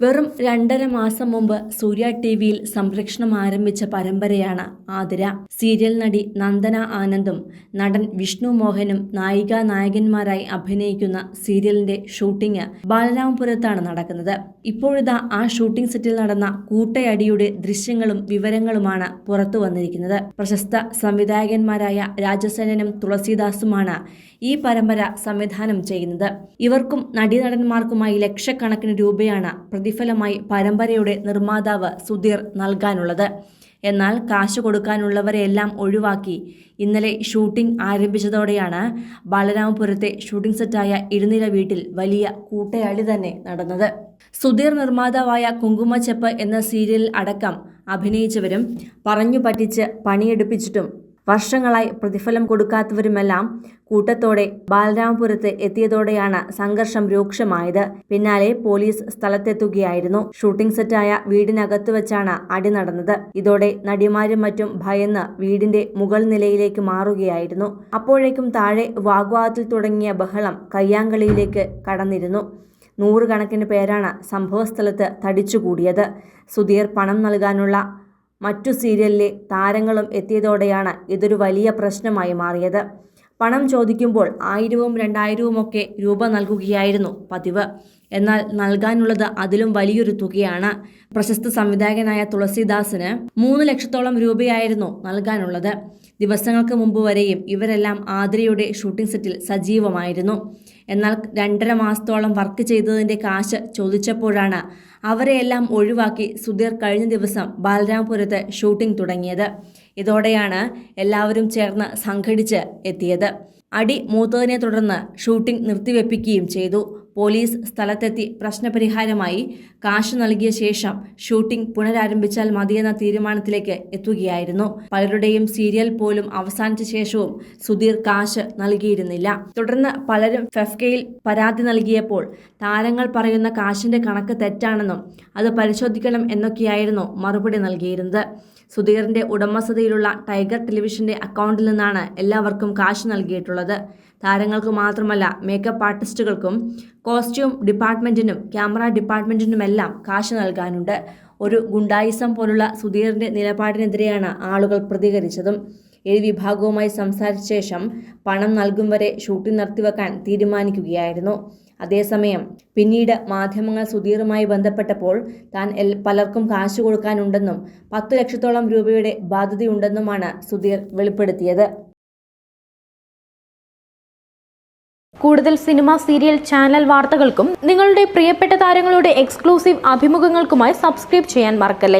വെറും രണ്ടര മാസം മുമ്പ് സൂര്യ ടി വിയിൽ സംരക്ഷണം ആരംഭിച്ച പരമ്പരയാണ് ആതിര. സീരിയൽ നടി നന്ദന ആനന്ദും നടൻ വിഷ്ണു മോഹനും നായിക നായകന്മാരായി അഭിനയിക്കുന്ന സീരിയലിന്റെ ഷൂട്ടിംഗ് ബാലരാമപുരത്താണ് നടക്കുന്നത്. ഇപ്പോഴിതാ ആ ഷൂട്ടിംഗ് സെറ്റിൽ നടന്ന കൂട്ടയടിയുടെ ദൃശ്യങ്ങളും വിവരങ്ങളുമാണ് പുറത്തു വന്നിരിക്കുന്നത്. പ്രശസ്ത സംവിധായകന്മാരായ രാജസേനനും തുളസീദാസുമാണ് ഈ പരമ്പര സംവിധാനം ചെയ്യുന്നത്. ഇവർക്കും നടീനടന്മാർക്കുമായി ലക്ഷക്കണക്കിന് രൂപയാണ് പ്രതിഫലമായി പരമ്പരയുടെ നിർമ്മാതാവ് സുധീർ നൽകാനുള്ളത്. എന്നാൽ കാശ് കൊടുക്കാനുള്ളവരെയെല്ലാം ഒഴിവാക്കി ഇന്നലെ ഷൂട്ടിംഗ് ആരംഭിച്ചതോടെയാണ് ബാലരാമപുരത്തെ ഷൂട്ടിംഗ് സെറ്റായ ഇരുനില വീട്ടിൽ വലിയ കൂട്ടയാളി തന്നെ നടന്നത്. സുധീർ നിർമ്മാതാവായ കുങ്കുമച്ചെപ്പ് എന്ന സീരിയലിൽ അടക്കം അഭിനയിച്ചവരും പറഞ്ഞു പറ്റിച്ച് പണിയെടുപ്പിച്ചിട്ടും വർഷങ്ങളായി പ്രതിഫലം കൊടുക്കാത്തവരുമെല്ലാം കൂട്ടത്തോടെ ബാലരാമപുരത്ത് എത്തിയതോടെയാണ് സംഘർഷം രൂക്ഷമായത്. പിന്നാലെ പോലീസ് സ്ഥലത്തെത്തുകയായിരുന്നു. ഷൂട്ടിംഗ് സെറ്റായ വീടിനകത്ത് വെച്ചാണ് അടി നടന്നത്. ഇതോടെ നടിമാരും മറ്റും ഭയന്ന് വീടിന്റെ മുകൾ നിലയിലേക്ക് മാറുകയായിരുന്നു. അപ്പോഴേക്കും താഴെ വാഗ്വാദത്തിൽ തുടങ്ങിയ ബഹളം കയ്യാങ്കളിയിലേക്ക് കടന്നിരുന്നു. നൂറുകണക്കിന് പേരാണ് സംഭവസ്ഥലത്ത് തടിച്ചുകൂടിയത്. സുധീർ പണം നൽകാനുള്ള മറ്റു സീരിയലിലെ താരങ്ങളും എത്തിയതോടെയാണ് ഇതൊരു വലിയ പ്രശ്നമായി മാറിയത്. പണം ചോദിക്കുമ്പോൾ ആയിരവും രണ്ടായിരവുമൊക്കെ രൂപ നൽകുകയായിരുന്നു പതിവ്. എന്നാൽ നൽകാനുള്ളത് അതിലും വലിയൊരു തുകയാണ്. പ്രശസ്ത സംവിധായകനായ തുളസിദാസിന് മൂന്ന് ലക്ഷത്തോളം രൂപയായിരുന്നു നൽകാനുള്ളത്. ദിവസങ്ങൾക്ക് മുമ്പ് വരെയും ഇവരെല്ലാം ആതിരയുടെ ഷൂട്ടിംഗ് സെറ്റിൽ സജീവമായിരുന്നു. എന്നാൽ രണ്ടര മാസത്തോളം വർക്ക് ചെയ്തതിന്റെ കാശ് ചോദിച്ചപ്പോഴാണ് അവരെയെല്ലാം ഒഴിവാക്കി സുധീർ കഴിഞ്ഞ ദിവസം ബാലരാംപുരത്ത് ഷൂട്ടിംഗ് തുടങ്ങിയത്. ഇതോടെയാണ് എല്ലാവരും ചേർന്ന് സംഘടിച്ച് എത്തിയത്. അടി മൂത്തതിനെ തുടർന്ന് ഷൂട്ടിംഗ് നിർത്തിവെപ്പിക്കുകയും ചെയ്തു. പോലീസ് സ്ഥലത്തെത്തി പ്രശ്നപരിഹാരമായി കാശ് നൽകിയ ശേഷം ഷൂട്ടിംഗ് പുനരാരംഭിച്ചാൽ മതിയെന്ന തീരുമാനത്തിലേക്ക് എത്തുകയായിരുന്നു. പലരുടെയും സീരിയൽ പോലും അവസാനിച്ച ശേഷവും സുധീർ കാശ് നൽകിയിരുന്നില്ല. തുടർന്ന് പലരും ഫെഫ്കയിൽ പരാതി നൽകിയപ്പോൾ താരങ്ങൾ പറയുന്ന കാശിന്റെ കണക്ക് തെറ്റാണെന്നും അത് പരിശോധിക്കണം എന്നൊക്കെയായിരുന്നു മറുപടി നൽകിയിരുന്നത്. സുധീറിന്റെ ഉടമസ്ഥതയിലുള്ള ടൈഗർ ടെലിവിഷന്റെ അക്കൗണ്ടിൽ നിന്നാണ് എല്ലാവർക്കും കാശ് നൽകിയിട്ടുള്ളത്. താരങ്ങൾക്ക് മാത്രമല്ല മേക്കപ്പ് ആർട്ടിസ്റ്റുകൾക്കും കോസ്റ്റ്യൂം ഡിപ്പാർട്ട്മെന്റിനും ക്യാമറ ഡിപ്പാർട്ട്മെന്റിനുമെല്ലാം കാശ് നൽകാനുണ്ട്. ഒരു ഗുണ്ടായിസം പോലുള്ള സുധീറിന്റെ നിലപാടിനെതിരെയാണ് ആളുകൾ പ്രതികരിച്ചതും. ഇരു വിഭാഗവുമായി സംസാരിച്ച ശേഷം പണം നൽകും വരെ ഷൂട്ടിംഗ് നിർത്തിവെക്കാൻ തീരുമാനിക്കുകയായിരുന്നു. അതേസമയം പിന്നീട് മാധ്യമങ്ങൾ സുധീറുമായി ബന്ധപ്പെട്ടപ്പോൾ താൻ എൽ പലർക്കും കാശ് കൊടുക്കാനുണ്ടെന്നും പത്തു ലക്ഷത്തോളം രൂപയുടെ ബാധ്യതയുണ്ടെന്നുമാണ് സുധീർ വെളിപ്പെടുത്തിയത്. കൂടുതൽ സിനിമ സീരിയൽ ചാനൽ വാർത്തകൾക്കും നിങ്ങളുടെ പ്രിയപ്പെട്ട താരങ്ങളുടെ എക്സ്ക്ലൂസീവ് അഭിമുഖങ്ങൾക്കുമായി സബ്സ്ക്രൈബ് ചെയ്യാൻ മറക്കല്ലേ?